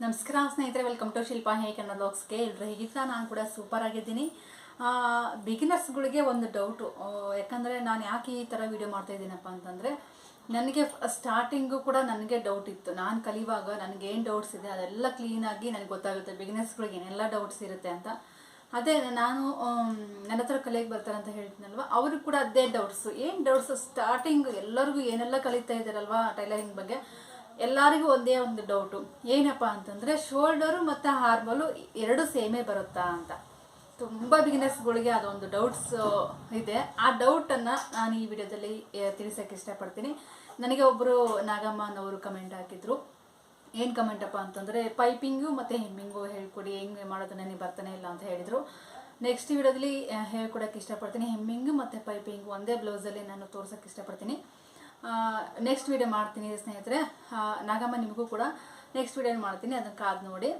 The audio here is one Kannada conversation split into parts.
ನಮಸ್ಕಾರ ಸ್ನೇಹಿತರೆ ವೆಲ್ಕಮ್ ಟು ಶಿಲ್ಪಾ ಹೇಗೆ ಕನ್ನಡ ಬ್ಲಾಗ್ಸ್ಗೆ ಎಲ್ಲರೂ ಹೇಗಿದ್ದ ನಾನು ಕೂಡ ಸೂಪರ್ ಆಗಿದ್ದೀನಿ. ಬಿಗಿನರ್ಸ್ಗಳಿಗೆ ಒಂದು ಡೌಟು ಯಾಕಂದರೆ ನಾನು ಯಾಕೆ ಈ ಥರ ವೀಡಿಯೋ ಮಾಡ್ತಾ ಇದ್ದೀನಪ್ಪ ಅಂತಂದರೆ, ನನಗೆ ಸ್ಟಾರ್ಟಿಂಗು ಕೂಡ ನನಗೆ ಡೌಟ್ ಇತ್ತು. ನಾನು ಕಲಿಯುವಾಗ ನನಗೆ ಏನು ಡೌಟ್ಸ್ ಇದೆ ಅದೆಲ್ಲ ಕ್ಲೀನಾಗಿ ನನಗೆ ಗೊತ್ತಾಗುತ್ತೆ. ಬಿಗಿನರ್ಸ್ಗಳಿಗೆ ಏನೆಲ್ಲ ಡೌಟ್ಸ್ ಇರುತ್ತೆ ಅಂತ. ಅದೇ ನಾನು ನನ್ನ ಹತ್ರ ಕಲಿಯಕ್ಕೆ ಬರ್ತಾರೆ ಅಂತ ಹೇಳ್ತೀನಲ್ವ ಅವ್ರಿಗೆ ಕೂಡ ಅದೇ ಡೌಟ್ಸು ಏನು ಡೌಟ್ಸು ಸ್ಟಾರ್ಟಿಂಗ್ ಎಲ್ಲರಿಗೂ ಏನೆಲ್ಲ ಕಲಿತಾ ಇದ್ದಾರಲ್ವ? ಟೈಲರಿಂಗ್ ಬಗ್ಗೆ. ಎಲ್ಲರಿಗೂ ಒಂದೇ ಒಂದು ಡೌಟು ಏನಪ್ಪ ಅಂತಂದರೆ ಶೋಲ್ಡರು ಮತ್ತು ಹಾರ್ಮಲು ಎರಡು ಸೇಮೇ ಬರುತ್ತಾ ಅಂತ. ತುಂಬ ಬಿಗಿನೆಸ್ಗಳಿಗೆ ಅದೊಂದು ಡೌಟ್ಸ್ ಇದೆ. ಆ ಡೌಟನ್ನು ನಾನು ಈ ವಿಡಿಯೋದಲ್ಲಿ ತಿಳಿಸೋಕ್ಕೆ ಇಷ್ಟಪಡ್ತೀನಿ. ನನಗೆ ಒಬ್ಬರು ನಾಗಮ್ಮ ಅನ್ನೋರು ಕಮೆಂಟ್ ಹಾಕಿದ್ರು. ಏನು ಕಮೆಂಟಪ್ಪ ಅಂತಂದರೆ ಪೈಪಿಂಗು ಮತ್ತು ಹೆಮ್ಮಿಂಗು ಹೇಳ್ಕೊಡಿ, ಹೆಂಗೆ ಮಾಡೋದು ನನಗೆ ಬರ್ತಾನೆ ಇಲ್ಲ ಅಂತ ಹೇಳಿದರು. ನೆಕ್ಸ್ಟ್ ವಿಡಿಯೋದಲ್ಲಿ ಹೇಳ್ಕೊಡೋಕ್ಕೆ ಇಷ್ಟಪಡ್ತೀನಿ. ಹೆಮ್ಮಿಂಗು ಮತ್ತು ಪೈಪಿಂಗು ಒಂದೇ ಬ್ಲೌಸಲ್ಲಿ ನಾನು ತೋರ್ಸೋಕ್ಕೆ ಇಷ್ಟಪಡ್ತೀನಿ. ನೆಕ್ಸ್ಟ್ ವೀಡಿಯೋ ಮಾಡ್ತೀನಿ ಸ್ನೇಹಿತರೆ. ನಾಗಮ್ಮ ನಿಮಗೂ ಕೂಡ ನೆಕ್ಸ್ಟ್ ವೀಡಿಯೋ ಮಾಡ್ತೀನಿ. ಅದನ್ನು ಕಾದು ನೋಡಿ.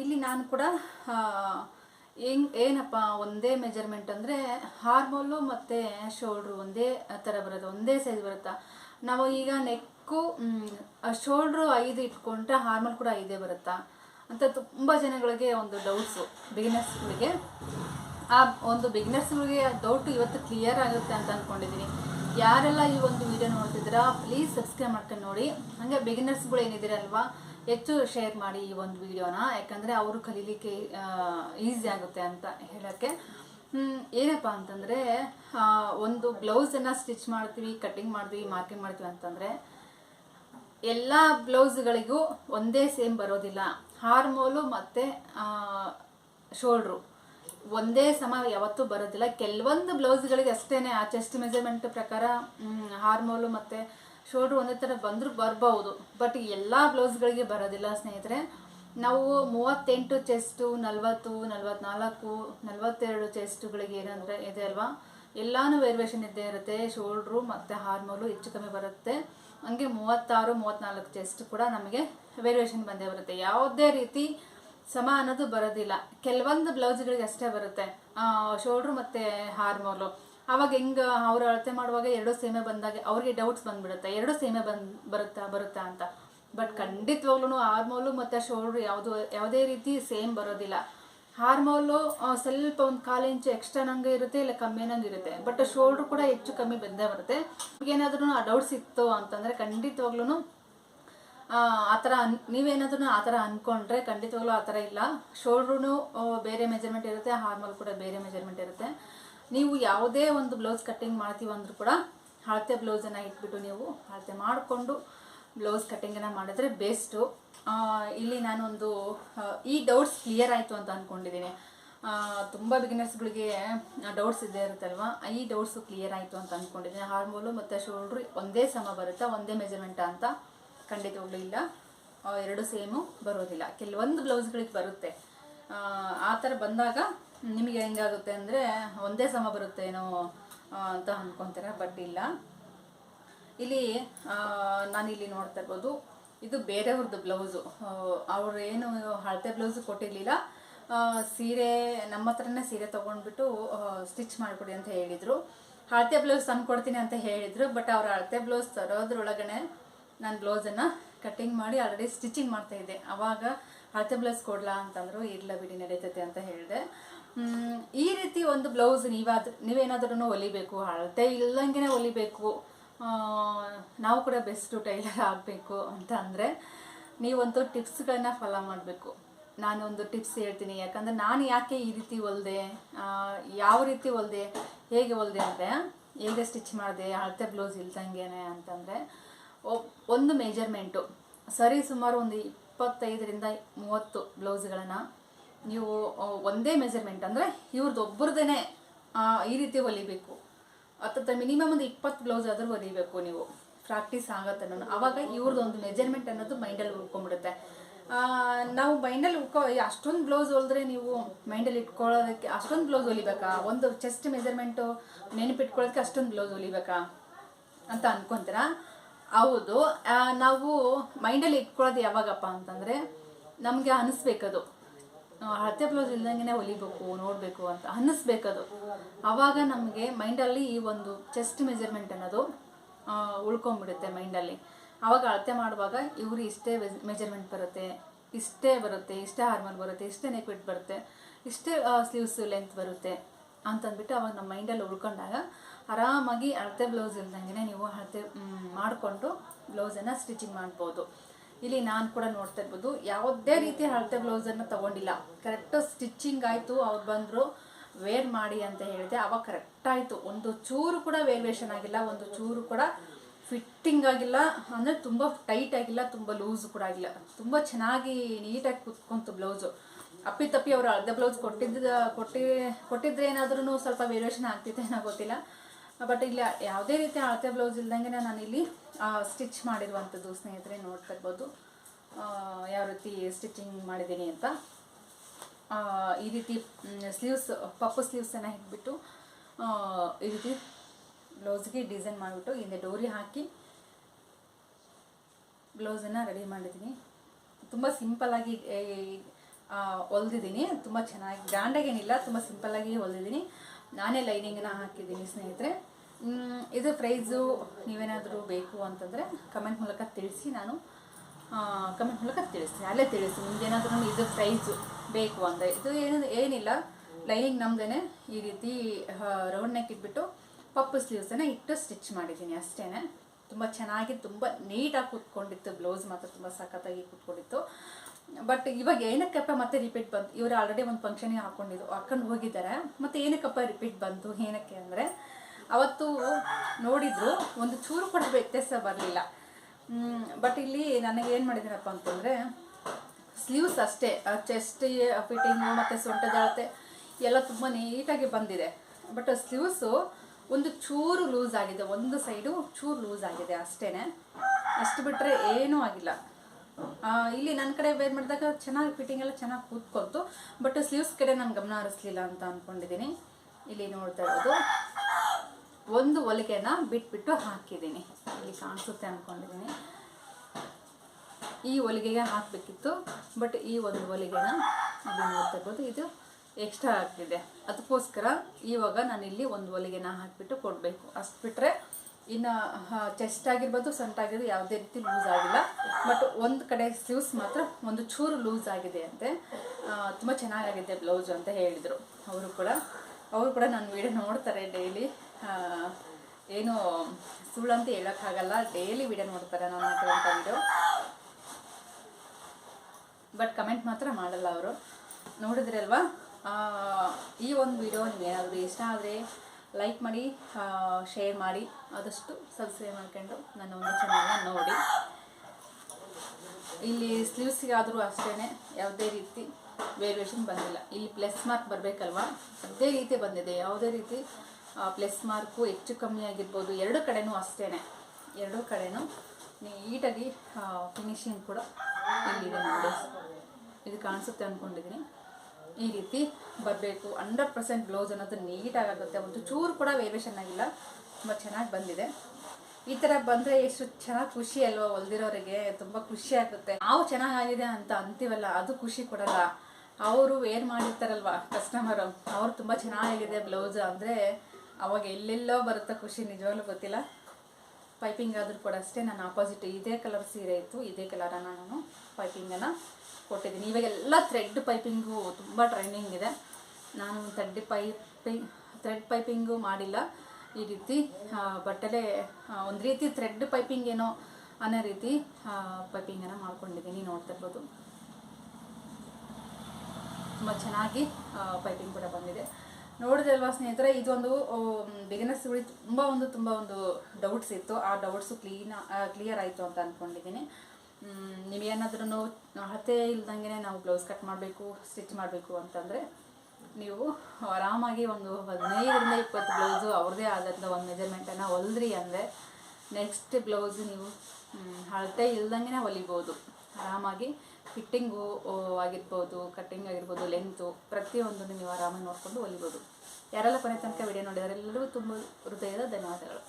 ಇಲ್ಲಿ ನಾನು ಕೂಡ ಹೆಂಗ್ ಏನಪ್ಪ, ಒಂದೇ ಮೆಜರ್ಮೆಂಟ್ ಅಂದರೆ ಹಾರ್ಮೋಲು ಮತ್ತು ಶೋಲ್ಡ್ರು ಒಂದೇ ಥರ ಬರುತ್ತೆ, ಒಂದೇ ಸೈಜ್ ಬರುತ್ತಾ? ನಾವು ಈಗ ನೆಕ್ಕು ಶೋಲ್ಡ್ರು ಐದು ಇಟ್ಕೊಂಡ್ರೆ ಹಾರ್ಮೋಲ್ ಕೂಡ ಐದೇ ಬರುತ್ತಾ? ಅಂತ ತುಂಬ ಜನಗಳಿಗೆ ಒಂದು ಡೌಟ್ಸು ಬಿಗಿನರ್ಸ್ಗಳಿಗೆ ಆ, ಒಂದು ಬಿಗಿನರ್ಸ್ಗಳಿಗೆ ಡೌಟ್ ಇವತ್ತು ಕ್ಲಿಯರ್ ಆಗುತ್ತೆ ಅಂತ ಅಂದ್ಕೊಂಡಿದ್ದೀನಿ ಯಾರೆಲ್ಲ ಈ ಒಂದು ವಿಡಿಯೋ ನೋಡ್ತಿದ್ದೀರಾ ಪ್ಲೀಸ್ ಸಬ್ಸ್ಕ್ರೈಬ್ ಮಾಡ್ಕೊಂಡು ನೋಡಿ. ಹಂಗೆ ಬಿಗಿನರ್ಸ್ಗಳು ಏನಿದ್ದೀರಲ್ವಾ, ಹೆಚ್ಚು ಶೇರ್ ಮಾಡಿ ಈ ಒಂದು ವಿಡಿಯೋನ ಯಾಕಂದರೆ ಅವರು ಕಲೀಲಿಕ್ಕೆ ಈಸಿ ಆಗುತ್ತೆ ಅಂತ ಹೇಳೋಕ್ಕೆ. ಏನಪ್ಪ ಅಂತಂದರೆ ಒಂದು ಬ್ಲೌಸನ್ನು ಸ್ಟಿಚ್ ಮಾಡ್ತೀವಿ ಕಟ್ಟಿಂಗ್ ಮಾಡ್ತೀವಿ ಮಾರ್ಕಿಂಗ್ ಮಾಡ್ತೀವಿ ಅಂತಂದರೆ, ಎಲ್ಲ ಬ್ಲೌಸ್ಗಳಿಗೂ ಒಂದೇ ಸೇಮ್ ಬರೋದಿಲ್ಲ. ಹಾರ್ಮೋಲು ಮತ್ತು ಶೋಲ್ಡ್ರು ಒಂದೇ ಸಮ ಯಾವತ್ತೂ ಬರೋದಿಲ್ಲ. ಕೆಲವೊಂದು ಬ್ಲೌಸ್ಗಳಿಗೆ ಅಷ್ಟೇ ಆ ಚೆಸ್ಟ್ ಮೆಜರ್ಮೆಂಟ್ ಪ್ರಕಾರ ಹಾರ್ಮೋಲು ಮತ್ತು ಶೋಲ್ಡ್ರು ಒಂದೇ ಥರ ಬಂದರೂ ಬರ್ಬೋದು ಬಟ್ ಎಲ್ಲ ಬ್ಲೌಸ್ಗಳಿಗೆ ಬರೋದಿಲ್ಲ ಸ್ನೇಹಿತರೆ. ನಾವು ಮೂವತ್ತೆಂಟು ಚೆಸ್ಟು ನಲ್ವತ್ತು, ನಲ್ವತ್ನಾಲ್ಕು, ನಲ್ವತ್ತೆರಡು ಚೆಸ್ಟುಗಳಿಗೆ ಏನಂದರೆ ಇದೆ ಅಲ್ವಾ? ಎಲ್ಲಾನು ವೇರಿಯೇಷನ್ ಇದ್ದೇ ಇರುತ್ತೆ. ಶೋಲ್ಡ್ರು ಮತ್ತು ಹಾರ್ಮೋಲು ಹೆಚ್ಚು ಕಮ್ಮಿ ಬರುತ್ತೆ. ಹಂಗೆ ಮೂವತ್ತಾರು ಮೂವತ್ತ್ನಾಲ್ಕು ಚೆಸ್ಟ್ ಕೂಡ ನಮಗೆ ವೇರಿಯೇಷನ್ ಬಂದೇ ಬರುತ್ತೆ. ಯಾವುದೇ ರೀತಿ ಸಮ ಅನ್ನೋದು ಬರೋದಿಲ್ಲ. ಕೆಲವೊಂದು ಬ್ಲೌಸ್ಗಳಿಗೆ ಅಷ್ಟೇ ಬರುತ್ತೆ. ಶೋಲ್ಡ್ರು ಮತ್ತು ಹಾರ್ಮೋಲು. ಅವಾಗ ಹೆಂಗೆ ಅವ್ರು ಅಳತೆ ಮಾಡುವಾಗ ಎರಡು ಸೇಮೆ ಬಂದಾಗ ಅವ್ರಿಗೆ ಡೌಟ್ಸ್ ಬಂದ್ಬಿಡುತ್ತೆ. ಎರಡು ಸೇಮೆ ಬಂದ್, ಬರುತ್ತಾ ಬರುತ್ತಾ ಅಂತ. ಬಟ್ ಖಂಡಿತವಾಗ್ಲೂ ಹಾರ್ಮೋಲು ಮತ್ತು ಶೋಲ್ಡ್ರು ಯಾವುದು, ಯಾವುದೇ ರೀತಿ ಸೇಮ್ ಬರೋದಿಲ್ಲ. ಹಾರ್ಮೋಲು ಸ್ವಲ್ಪ ಒಂದು ಕಾಲು ಇಂಚು ಎಕ್ಸ್ಟ್ರಾ ನಂಗೆ ಇರುತ್ತೆ ಇಲ್ಲ ಕಮ್ಮಿ ನಂಗೆ ಇರುತ್ತೆ. ಬಟ್ ಶೋಲ್ಡ್ರು ಕೂಡ ಹೆಚ್ಚು ಕಮ್ಮಿ ಬಂದೇ ಬರುತ್ತೆ. ಏನಾದ್ರೂ ಆ ಡೌಟ್ಸ್ ಇತ್ತು ಅಂತಂದರೆ ಖಂಡಿತವಾಗ್ಲೂ ಆ ಥರ ಅನ್ ನೀವೇನಾದ್ರೂ ಆ ಥರ ಅಂದ್ಕೊಂಡ್ರೆ ಖಂಡಿತವಾಗ್ಲೂ ಆ ಥರ ಇಲ್ಲ. ಶೋಲ್ಡ್ರೂ ಬೇರೆ ಮೆಜರ್ಮೆಂಟ್ ಇರುತ್ತೆ ಹಾರ್ಮೋಲ್ ಕೂಡ ಬೇರೆ ಮೆಜರ್ಮೆಂಟ್ ಇರುತ್ತೆ. ನೀವು ಯಾವುದೇ ಒಂದು ಬ್ಲೌಸ್ ಕಟ್ಟಿಂಗ್ ಮಾಡ್ತೀವಿ ಅಂದರೂ ಕೂಡ ಅಳತೆ ಬ್ಲೌಸನ್ನು ಇಟ್ಬಿಟ್ಟು ನೀವು ಅಳತೆ ಮಾಡಿಕೊಂಡು ಬ್ಲೌಸ್ ಕಟ್ಟಿಂಗನ್ನು ಮಾಡಿದ್ರೆ ಬೆಸ್ಟು. ಇಲ್ಲಿ ನಾನೊಂದು ಈ ಡೌಟ್ಸ್ ಕ್ಲಿಯರ್ ಆಯಿತು ಅಂತ ಅಂದ್ಕೊಂಡಿದ್ದೀನಿ ತುಂಬ ಬಿಗಿನರ್ಸ್ಗಳಿಗೆ ಡೌಟ್ಸ್ ಇದ್ದೇ ಇರುತ್ತಲ್ವಾ? ಈ ಡೌಟ್ಸು ಕ್ಲಿಯರ್ ಆಯಿತು ಅಂತ ಅಂದ್ಕೊಂಡಿದ್ದೀನಿ ಹಾರ್ಮೋಲು ಮತ್ತು ಶೋಲ್ಡ್ರು ಒಂದೇ ಸಮ ಬರುತ್ತಾ, ಒಂದೇ ಮೆಜರ್ಮೆಂಟಾ ಅಂತ. ಖಂಡಿತವಾಗ್ಲೂ ಇಲ್ಲ ಎರಡು ಸೇಮು ಬರೋದಿಲ್ಲ. ಕೆಲವೊಂದು ಬ್ಲೌಸ್ಗಳಿಗೆ ಬರುತ್ತೆ. ಆ, ಥರ ಬಂದಾಗ ನಿಮಗೆ ಹೆಂಗಾಗುತ್ತೆ ಅಂದರೆ ಒಂದೇ ಸಮ ಬರುತ್ತೇನೋ ಏನೋ ಅಂತ ಅಂದ್ಕೊತೀರ? ಬಟ್ ಇಲ್ಲ. ಇಲ್ಲಿ ನಾನಿಲ್ಲಿ ನೋಡ್ತಾ ಇರ್ಬೋದು ಇದು ಬೇರೆಯವ್ರದ್ದು ಬ್ಲೌಸು. ಅವ್ರು ಏನು ಹಳತೆ ಬ್ಲೌಸು ಕೊಟ್ಟಿರಲಿಲ್ಲ. ಸೀರೆ ನಮ್ಮ ಹತ್ರನೇ ಸೀರೆ ತೊಗೊಂಡ್ಬಿಟ್ಟು ಸ್ಟಿಚ್ ಮಾಡಿಕೊಡಿ ಅಂತ ಹೇಳಿದರು. ಹಳತೆ ಬ್ಲೌಸ್ ತಂದು ಕೊಡ್ತೀನಿ ಅಂತ ಹೇಳಿದರು ಬಟ್ ಅವ್ರ ಹಳತೆ ಬ್ಲೌಸ್ ತರೋದ್ರೊಳಗನೆ ನಾನು ಬ್ಲೌಸನ್ನು ಕಟ್ಟಿಂಗ್ ಮಾಡಿ ಆಲ್ರೆಡಿ ಸ್ಟಿಚಿಂಗ್ ಮಾಡ್ತಾ ಇದ್ದೆ. ಆವಾಗ ಅಳತೆ ಬ್ಲೌಸ್ ಕೊಡಲಾ ಅಂತಂದರು, ಇರ್ಲ ಬಿಡಿ ನಡೀತೈತೆ ಅಂತ ಹೇಳಿದೆ. ಈ ರೀತಿ ಒಂದು ಬ್ಲೌಸ್ ನೀವಾದ ನೀವೇನಾದ್ರೂ ಹೊಲಿಬೇಕು, ಅಳತೆ ಇಲ್ಲಂಗೆ ಹೊಲಿಬೇಕು ನಾವು ಕೂಡ ಬೆಸ್ಟು ಟೈಲರ್ ಆಗಬೇಕು ಅಂತ ಅಂದರೆ ನೀವಂತೂ ಟಿಪ್ಸ್ಗಳನ್ನ ಫಾಲೋ ಮಾಡಬೇಕು. ನಾನೊಂದು ಟಿಪ್ಸ್ ಹೇಳ್ತೀನಿ, ಯಾಕಂದರೆ ನಾನು ಯಾಕೆ ಈ ರೀತಿ ಹೊಲಿದೆ ಯಾವ ರೀತಿ ಹೊಲಿದೆ, ಹೇಗೆ ಹೊಲಿದೆ ಅಂದರೆ ಹೇಗೆ ಸ್ಟಿಚ್ ಮಾಡಿದೆ, ಅಳತೆ ಬ್ಲೌಸ್ ಇಲ್ದಂಗೆ ಅಂತಂದರೆ ಒಂದು ಮೇಜರ್ಮೆಂಟು ಸರಿ ಸುಮಾರು ಒಂದು ಇಪ್ಪತ್ತೈದರಿಂದ ಮೂವತ್ತು ಬ್ಲೌಸ್ಗಳನ್ನು ನೀವು ಒಂದೇ ಮೆಜರ್ಮೆಂಟ್ ಅಂದರೆ ಇವ್ರದ್ದು ಒಬ್ಬರದೇ ಈ ರೀತಿ ಹೊಲಿಬೇಕು. ಹತ್ತತ್ರ ಮಿನಿಮಮ್ ಒಂದು ಇಪ್ಪತ್ತು ಬ್ಲೌಸ್ ಆದರೂ ಹೊಲಿಬೇಕು ನೀವು. ಪ್ರಾಕ್ಟೀಸ್ ಆಗತ್ತೆ ನಾನು ಅವಾಗ ಇವ್ರದ್ದು ಒಂದು ಮೆಜರ್ಮೆಂಟ್ ಅನ್ನೋದು ಮೈಂಡಲ್ಲಿ ಉಳ್ಕೊಂಡ್ಬಿಡುತ್ತೆ. ನಾವು ಮೈಂಡಲ್ಲಿ ಉಳ್ಕೊ ಅಷ್ಟೊಂದು ಬ್ಲೌಸ್ ಹೊಲಿದ್ರೆ ನೀವು ಮೈಂಡಲ್ಲಿ ಇಟ್ಕೊಳ್ಳೋದಕ್ಕೆ ಅಷ್ಟೊಂದು ಬ್ಲೌಸ್ ಹೊಲಿಬೇಕಾ? ಒಂದು ಚೆಸ್ಟ್ ಮೆಜರ್ಮೆಂಟು ನೆನಪಿಟ್ಕೊಳ್ಳೋದಕ್ಕೆ ಅಷ್ಟೊಂದು ಬ್ಲೌಸ್ ಹೊಲಿಬೇಕಾ? ಅಂತ ಅನ್ಕೊಂತೀರಾ? ಹೌದು. ನಾವು ಮೈಂಡಲ್ಲಿ ಇಟ್ಕೊಳ್ಳೋದು ಯಾವಾಗಪ್ಪ ಅಂತಂದರೆ ನಮಗೆ ಅನಿಸ್ಬೇಕದು. ಅದು ಹಳತೆ ಬ್ಲೌಸ್ ಇಲ್ದಂಗೆ ಹೊಲಿಬೇಕು, ನೋಡಬೇಕು ಅಂತ ಅನ್ನಿಸ್ಬೇಕದು ಆವಾಗ ನಮಗೆ ಮೈಂಡಲ್ಲಿ ಈ ಒಂದು ಚೆಸ್ಟ್ ಮೆಜರ್ಮೆಂಟ್ ಅನ್ನೋದು ಉಳ್ಕೊಂಡ್ಬಿಡುತ್ತೆ ಮೈಂಡಲ್ಲಿ ಆವಾಗ ಅಳತೆ ಮಾಡುವಾಗ ಇವರು ಇಷ್ಟೇ ಮೆಜರ್ಮೆಂಟ್ ಬರುತ್ತೆ, ಇಷ್ಟೇ ಬರುತ್ತೆ, ಇಷ್ಟೇ ಹಾರ್ಮೋನ್ ಬರುತ್ತೆ, ಇಷ್ಟೇ ನೆಕ್ವಿಟ್ ಬರುತ್ತೆ, ಇಷ್ಟೇ ಸ್ಲೀವ್ಸ್ ಲೆಂತ್ ಬರುತ್ತೆ ಅಂತಂದ್ಬಿಟ್ಟು ಅವಾಗ ನಮ್ಮ ಮೈಂಡಲ್ಲಿ ಉಳ್ಕೊಂಡಾಗ ಆರಾಮಾಗಿ ಅಳತೆ ಬ್ಲೌಸ್ ಇಲ್ದಂಗೆ ನೀವು ಅಳತೆ ಮಾಡಿಕೊಂಡು ಬ್ಲೌಸನ್ನು ಸ್ಟಿಚಿಂಗ್ ಮಾಡ್ಬೋದು. ಇಲ್ಲಿ ನಾನು ಕೂಡ ನೋಡ್ತಾ ಇರ್ಬೋದು, ಯಾವುದೇ ರೀತಿ ಅಳತೆ ಬ್ಲೌಸನ್ನು ತಗೊಂಡಿಲ್ಲ. ಕರೆಕ್ಟ್ ಸ್ಟಿಚಿಂಗ್ ಆಯಿತು, ಅವ್ರು ಬಂದರು ವೇರ್ ಮಾಡಿ ಅಂತ ಹೇಳಿದೆ. ಅವಾಗ ಕರೆಕ್ಟ್ ಆಯಿತು. ಒಂದು ಚೂರು ಕೂಡ ವೇರಿಯೇಷನ್ ಆಗಿಲ್ಲ, ಒಂದು ಚೂರು ಕೂಡ ಫಿಟ್ಟಿಂಗ್ ಆಗಿಲ್ಲ. ಅಂದರೆ ತುಂಬ ಟೈಟ್ ಆಗಿಲ್ಲ, ತುಂಬ ಲೂಸ್ ಕೂಡ ಆಗಿಲ್ಲ. ತುಂಬ ಚೆನ್ನಾಗಿ ನೀಟಾಗಿ ಕುತ್ಕೊಂತು ಬ್ಲೌಸು. ಅಪ್ಪಿ ತಪ್ಪಿ ಅವರು ಅರ್ಧ ಬ್ಲೌಸ್ ಕೊಟ್ಟಿದ್ದ, ಕೊಟ್ಟಿ, ಕೊಟ್ಟಿದ್ರೆ ಏನಾದ್ರೂ ಸ್ವಲ್ಪ ವೇರಿಯೇಷನ್ ಆಗ್ತಿತ್ತೇನೋ ಗೊತ್ತಿಲ್ಲ. ಬಟ್ ಇಲ್ಲಿ ಯಾವುದೇ ರೀತಿ ಅಳತೆ ಬ್ಲೌಸ್ ಇಲ್ದಂಗೆ ನಾನು ಇಲ್ಲಿ ಸ್ಟಿಚ್ ಮಾಡಿರುವಂಥದ್ದು ಸ್ನೇಹಿತರೆ ನೋಡ್ತಾ ಇರ್ಬೋದು ಯಾವ ರೀತಿ ಸ್ಟಿಚಿಂಗ್ ಮಾಡಿದ್ದೀನಿ ಅಂತ. ಈ ರೀತಿ ಸ್ಲೀವ್ಸ್ ಪಪ್ಪು ಸ್ಲೀವ್ಸನ್ನು ಇಟ್ಬಿಟ್ಟು ಈ ರೀತಿ ಬ್ಲೌಸ್ಗೆ ಡಿಸೈನ್ ಮಾಡಿಬಿಟ್ಟು ಹಿಂದೆ ಡೋರಿ ಹಾಕಿ ಬ್ಲೌಸನ್ನು ರೆಡಿ ಮಾಡಿದ್ದೀನಿ. ತುಂಬ ಸಿಂಪಲ್ಲಾಗಿ ಹೊಲ್ದಿದ್ದೀನಿ. ತುಂಬ ಚೆನ್ನಾಗಿ ಗ್ರ್ಯಾಂಡಾಗೇನಿಲ್ಲ ತುಂಬ ಸಿಂಪಲ್ಲಾಗಿ ಹೊಲ್ದಿದ್ದೀನಿ. ನಾನೇ ಲೈನಿಂಗನ್ನ ಹಾಕಿದ್ದೀನಿ ಸ್ನೇಹಿತರೆ. ಇದು ಪ್ರೈಸು ನೀವೇನಾದರೂ ಬೇಕು ಅಂತಂದರೆ ಕಮೆಂಟ್ ಮೂಲಕ ತಿಳಿಸಿ, ನಾನು ಕಮೆಂಟ್ ಮೂಲಕ ತಿಳಿಸ್ತೀನಿ. ಅಲ್ಲೇ ತಿಳಿಸಿ ನಿಮ್ಗೇನಾದ್ರೂ ಇದು ಪ್ರೈಸು ಬೇಕು ಅಂದರೆ. ಇದು ಏನು, ಏನಿಲ್ಲ. ಲೈನಿಂಗ್ ನಮ್ದೇ ಈ ರೀತಿ ರೌಂಡ್ ನೆಕ್ ಇಟ್ಬಿಟ್ಟು ಪಪ್ಪು ಸ್ಲೀವ್ಸನ್ನು ಇಟ್ಟು ಸ್ಟಿಚ್ ಮಾಡಿದ್ದೀನಿ ಅಷ್ಟೇ ತುಂಬ ಚೆನ್ನಾಗಿ, ತುಂಬ ನೀಟಾಗಿ ಕೂತ್ಕೊಂಡಿತ್ತು. ಬ್ಲೌಸ್ ಮಾತ್ರ ತುಂಬ ಸಖತ್ತಾಗಿ ಕೂತ್ಕೊಂಡಿತ್ತು. ಬಟ್ ಇವಾಗ ಏನಕ್ಕಪ್ಪ ಮತ್ತೆ ರಿಪೀಟ್ ಬಂತು? ಇವರು ಆಲ್ರೆಡಿ ಒಂದು ಫಂಕ್ಷನಿಗೆ ಹಾಕೊಂಡಿದ್ರು. ಹಾಕೊಂಡು ಹೋಗಿದ್ದಾರೆ. ಮತ್ತೆ ಏನಕ್ಕಪ್ಪ ರಿಪೀಟ್ ಬಂತು? ಏನಕ್ಕೆ ಅಂದರೆ, ಅವತ್ತು ನೋಡಿದ್ರು, ಒಂದು ಚೂರು ಕೂಡ ವ್ಯತ್ಯಾಸ ಬರಲಿಲ್ಲ. ಬಟ್ ಇಲ್ಲಿ ನನಗೆ ಏನು ಮಾಡಿದ್ದೀನಪ್ಪ ಅಂತಂದರೆ ಸ್ಲೀವ್ಸ್ ಅಷ್ಟೇ. ಚೆಸ್ಟ್ ಫಿಟ್ಟಿಂಗು ಮತ್ತು ಸೊಂಟದ ಅಳತೆ ಎಲ್ಲ ತುಂಬ ನೀಟಾಗಿ ಬಂದಿದೆ. ಬಟ್ ಸ್ಲೀವ್ಸು ಒಂದು ಚೂರು ಲೂಸ್ ಆಗಿದೆ. ಒಂದು ಸೈಡು ಚೂರು ಲೂಸ್ ಆಗಿದೆ ಅಷ್ಟೇ ಅಷ್ಟು ಬಿಟ್ಟರೆ ಏನೂ ಆಗಿಲ್ಲ. ಇಲ್ಲಿ ನನ್ನ ಕಡೆ ವೇರ್ ಮಾಡಿದಾಗ ಚೆನ್ನಾಗಿ ಫಿಟ್ಟಿಂಗ್ ಎಲ್ಲ ಚೆನ್ನಾಗಿ ಕೂತ್ಕೊಳ್ತು ಬಟ್ ಸ್ಲೀವ್ಸ್ ಕಡೆ ನಾನು ಗಮನ ಹರಿಸ್ಲಿಲ್ಲ ಅಂತ ಅಂದ್ಕೊಂಡಿದ್ದೀನಿ ಇಲ್ಲಿ ನೋಡ್ತಾ ಇರೋದು. ಒಂದು ಹೊಲಿಗೆನ ಬಿಟ್ಬಿಟ್ಟು ಹಾಕಿದ್ದೀನಿ ಇಲ್ಲಿ ಕಾಣಿಸುತ್ತೆ ಅಂದ್ಕೊಂಡಿದ್ದೀನಿ ಈ ಹೊಲಿಗೆಗೆ ಹಾಕಬೇಕಿತ್ತು ಬಟ್ ಈ ಒಂದು ಹೊಲಿಗೆನ ಇಲ್ಲಿ ನೋಡ್ತಾ ಇರ್ಬೋದು. ಇದು ಎಕ್ಸ್ಟ್ರಾ ಆಗ್ತಿದೆ. ಅದಕ್ಕೋಸ್ಕರ ಇವಾಗ ನಾನು ಇಲ್ಲಿ ಒಂದು ಹೊಲಿಗೆನ ಹಾಕಿಬಿಟ್ಟು ಕೊಡಬೇಕು. ಅಷ್ಟು ಬಿಟ್ಟರೆ ಇನ್ನು ಚೆಸ್ಟ್ ಆಗಿರ್ಬೋದು ಸೊಂಟ ಆಗಿರ್ಬೋದು, ಯಾವುದೇ ರೀತಿ ಲೂಸ್ ಆಗಿಲ್ಲ. ಬಟ್ ಒಂದು ಕಡೆ ಸ್ಲೀವ್ಸ್ ಮಾತ್ರ, ಒಂದು ಚೂರು ಲೂಸ್ ಆಗಿದೆ ಅಂತೆ. ತುಂಬ ಚೆನ್ನಾಗಾಗಿದೆ ಬ್ಲೌಸ್ ಅಂತ ಹೇಳಿದರು ಅವರು ಕೂಡ. ಅವರು ಕೂಡ ನನ್ನ ವಿಡಿಯೋ ನೋಡ್ತಾರೆ ಡೈಲಿ ಏನು ಸುಳ್ಳಂತ ಹೇಳೋಕ್ಕಾಗಲ್ಲ. ಡೈಲಿ ವಿಡಿಯೋ ನೋಡ್ತಾರೆ ನಾನು ಹಾಕಿರೋಂಥ ವಿಡಿಯೋ ಬಟ್ ಕಮೆಂಟ್ ಮಾತ್ರ ಮಾಡಲ್ಲ ಅವರು. ನೋಡಿದ್ರಲ್ವಾ? ಈ ಒಂದು ವಿಡಿಯೋ ನಿಮಗೆ ಏನಾದರೂ ಇಷ್ಟ ಆದರೆ ಲೈಕ್ ಮಾಡಿ ಶೇರ್ ಮಾಡಿ, ಆದಷ್ಟು ಸಬ್ಸ್ಕ್ರೈಬ್ ಮಾಡ್ಕೊಂಡು ನನ್ನ ಒಂದು ಚಾನಲ್ನ ನೋಡಿ. ಇಲ್ಲಿ ಸ್ಲೀವ್ಸಿಗಾದರೂ ಅಷ್ಟೇ ಯಾವುದೇ ರೀತಿ ವೇರಿಯೇಷನ್ ಬಂದಿಲ್ಲ. ಇಲ್ಲಿ ಪ್ಲಸ್ ಮಾರ್ಕ್ ಬರಬೇಕಲ್ವಾ? ಅದೇ ರೀತಿ ಬಂದಿದೆ. ಯಾವುದೇ ರೀತಿ ಪ್ಲಸ್ ಮಾರ್ಕು ಹೆಚ್ಚು ಕಮ್ಮಿ ಆಗಿರ್ಬೋದು, ಎರಡು ಕಡೆನೂ ಅಷ್ಟೇ ಎರಡೂ ಕಡೆನೂ ನೀಟಾಗಿ ಫಿನಿಶಿಂಗ್ ಕೂಡ ಇಲ್ಲಿದೆ ನೋಡಿ. ಇದು ಕಾಣಿಸುತ್ತೆ ಅಂದ್ಕೊಂಡಿದ್ದೀನಿ ಈ ರೀತಿ ಬರಬೇಕು. ಹಂಡ್ರೆಡ್ ಪರ್ಸೆಂಟ್ ಬ್ಲೌಸ್ ಅನ್ನೋದು ನೀಟಾಗಿ ಆಗುತ್ತೆ. ಒಂದು ಚೂರು ಕೂಡ ವೇರಿಯೇಷನ್ ಆಗಿಲ್ಲ. ತುಂಬ ಚೆನ್ನಾಗಿ ಬಂದಿದೆ. ಈ ಥರ ಬಂದರೆ ಎಷ್ಟು ಚೆನ್ನಾಗಿ ಖುಷಿ ಅಲ್ವಾ ಹೊಲ್ದಿರೋರಿಗೆ. ತುಂಬ ಖುಷಿ ಆಗುತ್ತೆ. ನಾವು ಚೆನ್ನಾಗಾಗಿದೆ ಅಂತ ಅಂತೀವಲ್ಲ, ಅದು ಖುಷಿ ಕೊಡಲ್ಲ. ಅವರು ವೇರ್ ಮಾಡಿರ್ತಾರಲ್ವ ಕಸ್ಟಮರು ಅವ್ರು ತುಂಬ ಚೆನ್ನಾಗಿದೆ ಬ್ಲೌಸ್ ಅಂದರೆ ಅವಾಗ ಎಲ್ಲೆಲ್ಲೋ ಬರುತ್ತೆ ಖುಷಿ, ನಿಜವಾಗ್ಲೂ ಗೊತ್ತಿಲ್ಲ. ಪೈಪಿಂಗ್ ಆದರೂ ಕೂಡ ಅಷ್ಟೇ ನಾನು ಆಪೋಸಿಟ್ ಇದೇ ಕಲರ್ ಸೀರೆ ಇತ್ತು, ಇದೇ ಕಲರನ್ನು ನಾನು ಪೈಪಿಂಗನ್ನು ಕೊಟ್ಟಿದ್ದೀನಿ. ಇವಾಗೆಲ್ಲ ಥ್ರೆಡ್ ಪೈಪಿಂಗು ತುಂಬ ಟ್ರೆಂಡಿಂಗ್ ಇದೆ. ನಾನು ಥ್ರೆಡ್ ಪೈಪಿಂಗ್ ಥ್ರೆಡ್ ಪೈಪಿಂಗು ಮಾಡಿಲ್ಲ. ಈ ರೀತಿ ಬಟ್ಟೆ ಬಟ್ಟೆಲೆ ಒಂದು ರೀತಿ ಥ್ರೆಡ್ ಪೈಪಿಂಗ್ ಏನೋ ಅನ್ನೋ ರೀತಿ ಪೈಪಿಂಗನ್ನು ಮಾಡ್ಕೊಂಡಿದ್ದೀನಿ ನೋಡ್ತಾ ಇರ್ಬೋದು ತುಂಬ ಚೆನ್ನಾಗಿ ಪೈಪಿಂಗ್ ಕೂಡ ಬಂದಿದೆ. ನೋಡಿದಲ್ವಾ ಸ್ನೇಹಿತರೆ, ಇದೊಂದು ಬಿಗಿನರ್ಸ್ ತುಂಬ ಒಂದು ತುಂಬ ಒಂದು ಡೌಟ್ಸ್ ಇತ್ತು. ಆ ಡೌಟ್ಸು ಕ್ಲೀನ್ ಕ್ಲಿಯರ್ ಆಯಿತು ಅಂತ ಅಂದ್ಕೊಂಡಿದ್ದೀನಿ ನೀವೇನಾದ್ರೂ ಹತ್ತೆ ಇಲ್ದಂಗೆ ನಾವು ಬ್ಲೌಸ್ ಕಟ್ ಮಾಡಬೇಕು ಸ್ಟಿಚ್ ಮಾಡಬೇಕು ಅಂತಂದರೆ, ನೀವು ಆರಾಮಾಗಿ ಒಂದು ಹದಿನೈದರಿಂದ ಇಪ್ಪತ್ತು ಬ್ಲೌಸು ಅವ್ರದ್ದೇ ಆದಂಥ ಒಂದು ಮೆಜರ್ಮೆಂಟನ್ನು ಹೊಲಿದ್ರಿ ಅಂದರೆ ನೆಕ್ಸ್ಟ್ ಬ್ಲೌಸ್ ನೀವು ಅಳತೆ ಇಲ್ದಂಗೆ ಹೊಲಿಬೋದು. ಆರಾಮಾಗಿ ಫಿಟ್ಟಿಂಗು ಆಗಿರ್ಬೋದು, ಕಟ್ಟಿಂಗ್ ಆಗಿರ್ಬೋದು, ಲೆಂತು ಪ್ರತಿಯೊಂದನ್ನು ನೀವು ಆರಾಮಾಗಿ ನೋಡಿಕೊಂಡು ಹೊಲಿಬೋದು ಯಾರೆಲ್ಲ ಕೊನೆ ತನಕ ವಿಡಿಯೋ ನೋಡಿದರೆ, ಎಲ್ಲರಿಗೂ ತುಂಬ ಹೃದಯದ ಧನ್ಯವಾದಗಳು.